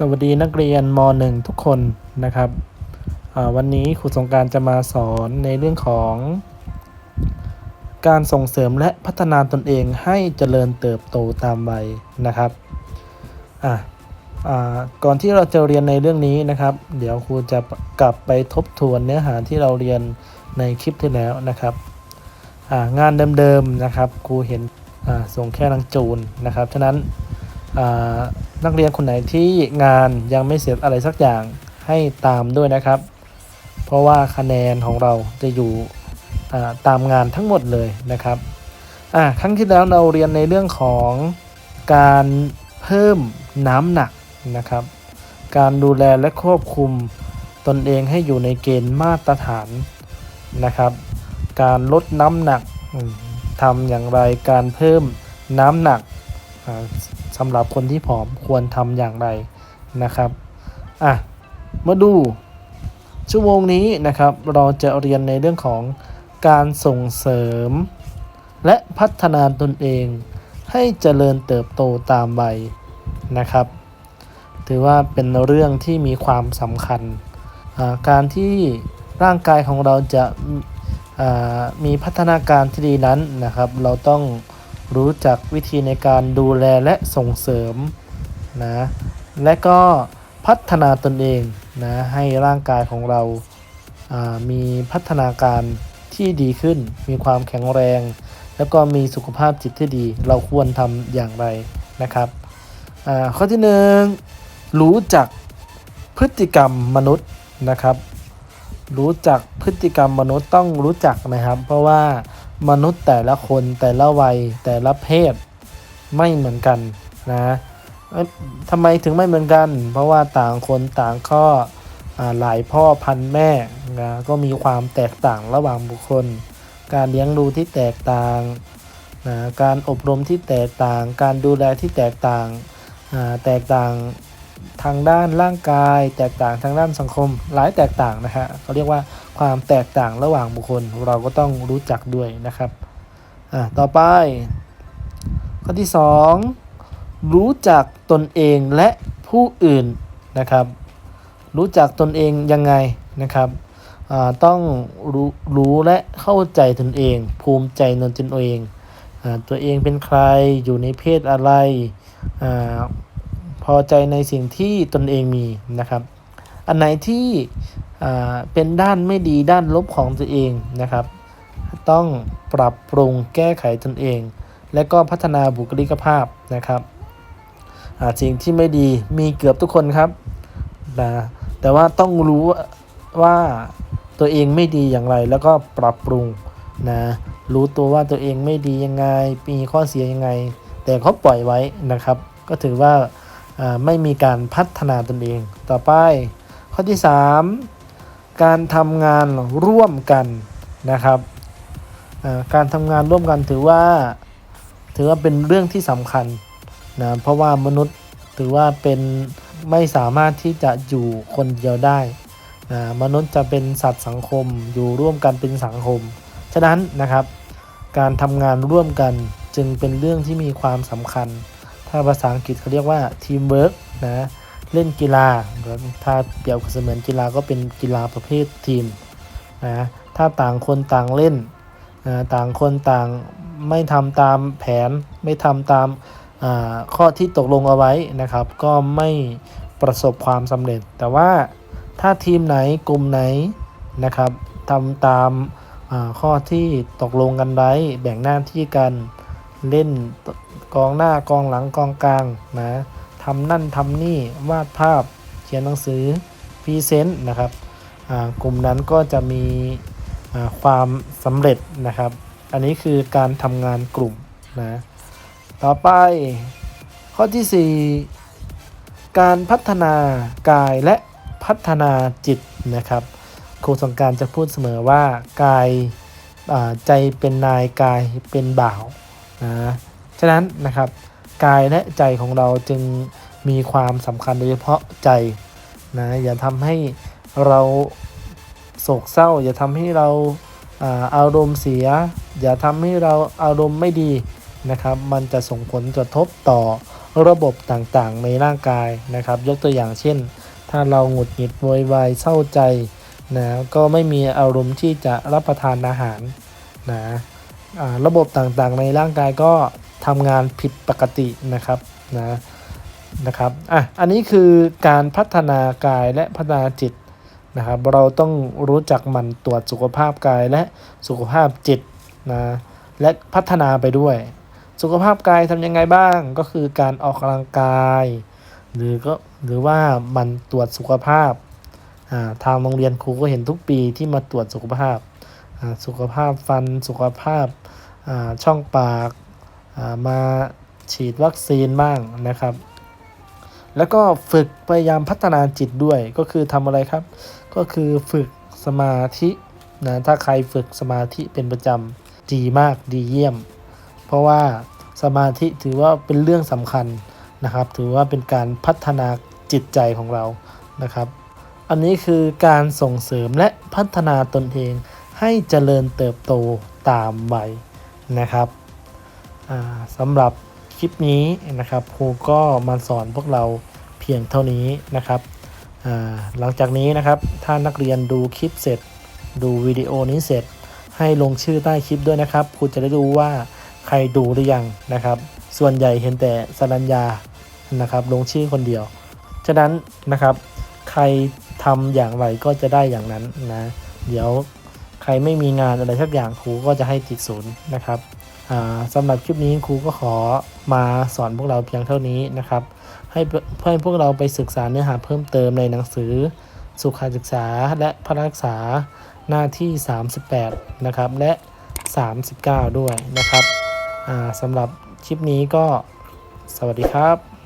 สวัสดีนักเรียนม .1 ทุกคนนะครับวันนี้ครูสงการจะมาสอนในเรื่องของ การส่งเสริมและพัฒนาตนเองให้เจริญเติบโตตามวัยนะครับอะก่อนที่เราจะเรียนในเรื่องนี้นะครับ เดี๋ยวครูจะกลับไปทบทวนเนื้อหาที่เราเรียนในคลิปที่แล้วนะครับงานเดิมๆนะครับครูเห็นส่งแค่ลังจูนนะครับฉะนั้น นักเรียนคนไหนที่งานยังไม่เสร็จอะไรสักอย่างให้ตามด้วยนะครับ เพราะว่าคะแนนของเราจะอยู่ตามงานทั้งหมดเลยนะครับครั้งที่แล้วเราเรียนในเรื่องของการเพิ่มน้ำหนักนะครับ การดูแลและควบคุมตนเองให้อยู่ในเกณฑ์มาตรฐานนะครับ การลดน้ำหนักทำอย่างไรการเพิ่มน้ำหนัก สำหรับคนที่ผอมควรทำอย่างไรนะครับอะมาดูชั่วโมงนี้นะครับ เราจะเรียนในเรื่องของการส่งเสริม และพัฒนาตนเอง ให้เจริญเติบโตตามวัยนะครับ ถือว่าเป็นเรื่องที่มีความสำคัญ การที่ร่างกายของเราจะมีพัฒนาการที่ดีนั้นนะครับ เราต้อง รู้จักวิธีในการดูแลและส่งเสริมนะและก็พัฒนาตนเองนะให้ร่างกายของเราามีพัฒนาการที่ดีขึ้น มีความแข็งแรง แล้วก็มีสุขภาพจิตที่ดี เราควรทำอย่างไรนะครับอ่าข้อที่หนึ่งรู้จักพฤติกรรมมนุษย์นะครับ รู้จักพฤติกรรมมนุษย์ต้องรู้จักนะครับ เพราะว่า มนุษย์แต่ละคนแต่ละวัยแต่ละเพศไม่เหมือนกันนะทำไมถึงไม่เหมือนกัน เพราะว่าต่างคนต่างข้อหลายพ่อพันแม่นะก็มีความแตกต่างระหว่างบุคคล การเลี้ยงดูที่แตกต่างนะการอบรมที่แตกต่าง การดูแลที่แตกต่างแตกต่าง ทางด้านร่างกาย แตกต่างทางด้านสังคม หลายแตกต่างนะฮะเขาเรียกว่าความแตกต่างระหว่างบุคคลเราก็ต้องรู้จักด้วยนะครับอ่าต่อไป ข้อที่ 2 รู้จักตนเองและผู้อื่นนะครับ รู้จักตนเองยังไงนะครับอ่าต้องรู้รู้และเข้าใจตนเอง ภูมิใจในตนเองอาตัวเองเป็นใครอยู่ในเพศอะไร อาพอใจในสิ่งที่ตนเองมีนะครับ อันไหนที่เป็นด้านไม่ดีด้านลบของตัวเองนะครับ ต้องปรับปรุงแก้ไขตนเอง และก็พัฒนาบุคลิกภาพนะครับสิ่งที่ไม่ดีมีเกือบทุกคนครับนะแต่ว่าต้องรู้ว่าตัวเองไม่ดีอย่างไร แล้วก็ปรับปรุงนะรู้ตัวว่าตัวเองไม่ดียังไงมีข้อเสียยังไง แต่เขาปล่อยไว้นะครับ ก็ถือว่า ไม่มีการพัฒนาตนเอง ต่อไป ข้อที่ 3 การทำงานร่วมกันนะครับการทำงานร่วมกันถือว่าถือว่าเป็นเรื่องที่สำคัญนะเพราะว่ามนุษย์ถือว่าเป็นไม่สามารถที่จะอยู่คนเดียวได้นะมนุษย์จะเป็นสัตว์สังคมอยู่ร่วมกันเป็นสังคม ฉะนั้นนะครับ การทำงานร่วมกันจึงเป็นเรื่องที่มีความสำคัญ ถ้าภาษาอังกฤษเขาเรียกว่าทีมเวิร์กนะเล่นกีฬาถ้าเปรียบเสมือนกีฬาก็เป็นกีฬาประเภททีมนะถ้าต่างคนต่างเล่นนะต่างคนต่างไม่ทำตามแผนไม่ทำตามข้อที่ตกลงเอาไว้นะครับ ก็ไม่ประสบความสำเร็จ แต่ว่าถ้าทีมไหนกลุ่มไหนนะครับทำตามข้อที่ตกลงกันไว้แบ่งหน้าที่กัน เล่นกองหน้ากองหลังกองกลางนะทำนั่นทำนี่วาดภาพเขียนหนังสือพรีเซนต์นะครับกลุ่มนั้นก็จะมีความสำเร็จนะครับ อันนี้คือการทำงานกลุ่มนะต่อไปข้อที่ 4 การพัฒนากายและพัฒนาจิตนะครับ ครูสงการจะพูดเสมอว่ากายใจเป็นนายกายเป็นบ่าว นะฉะนั้นนะครับกายและใจของเราจึงมีความสำคัญโดยเฉพาะใจนะอย่าทำให้เราโศกเศร้า อย่าทำให้เราอารมณ์เสีย อย่าทำให้เราอารมณ์ไม่ดีนะครับ มันจะส่งผลกระทบต่อระบบต่างๆ ในร่างกายนะครับ ยกตัวอย่างเช่น ถ้าเราหงุดหงิดโวยวายเศร้าใจนะก็ไม่มีอารมณ์ที่จะรับประทานอาหารนะ ระบบต่างๆ ในร่างกายก็ทำงานผิดปกตินะครับนะนะครับอะอันนี้คือการพัฒนากายและพัฒนาจิตนะครับเราต้องรู้จักมันตรวจสุขภาพกายและสุขภาพจิตนะและพัฒนาไปด้วย สุขภาพกายทำยังไงบ้างก็คือการออกกำลังกาย หรือก็หรือว่ามันตรวจสุขภาพอ่าทางโรงเรียนครูก็เห็นทุกปีที่มาตรวจสุขภาพ สุขภาพฟันสุขภาพาช่องปากามาฉีดวัคซีนบ้างนะครับ แล้วก็ฝึกพยายามพัฒนาจิตด้วยก็คือทำอะไรครับ ก็คือฝึกสมาธินะถ้าใครฝึกสมาธิเป็นประจำดีมากดีเยี่ยม เพราะว่าสมาธิถือว่าเป็นเรื่องสำคัญนะครับ ถือว่าเป็นการพัฒนาจิตใจของเรานะครับ อันนี้คือการส่งเสริมและพัฒนาตนเอง ให้เจริญเติบโตตามวัยนะครับสำหรับคลิปนี้นะครับครูก็มาสอนพวกเราเพียงเท่านี้นะครับหลังจากนี้นะครับถ้านักเรียนดูคลิปเสร็จ ดูวิดีโอนี้เสร็จ ให้ลงชื่อใต้คลิปด้วยนะครับครูจะได้รู้ว่าใครดูหรือยังนะครับ ส่วนใหญ่เห็นแต่สรัญญานะครับ ลงชื่อคนเดียว ฉะนั้นนะครับ ใครทำอย่างไรก็จะได้อย่างนั้นนะ เดี๋ยว รไม่มีงานอะไรสักอย่างครูก็จะให้ติดศูนย์นะครับอ่าสำหรับคลิปนี้ครูก็ขอมาสอนพวกเราเพียงเท่านี้นะครับ ให้ให้พวกเราไปศึกษาเนื้อหาเพิ่มเติมในหนังสือ สุขศึกษาและพระรักษาหน้าที่ 38 นะครับและ 39 ด้วยนะครับอ่าสำหรับคลิปนี้ก็สวัสดีครับ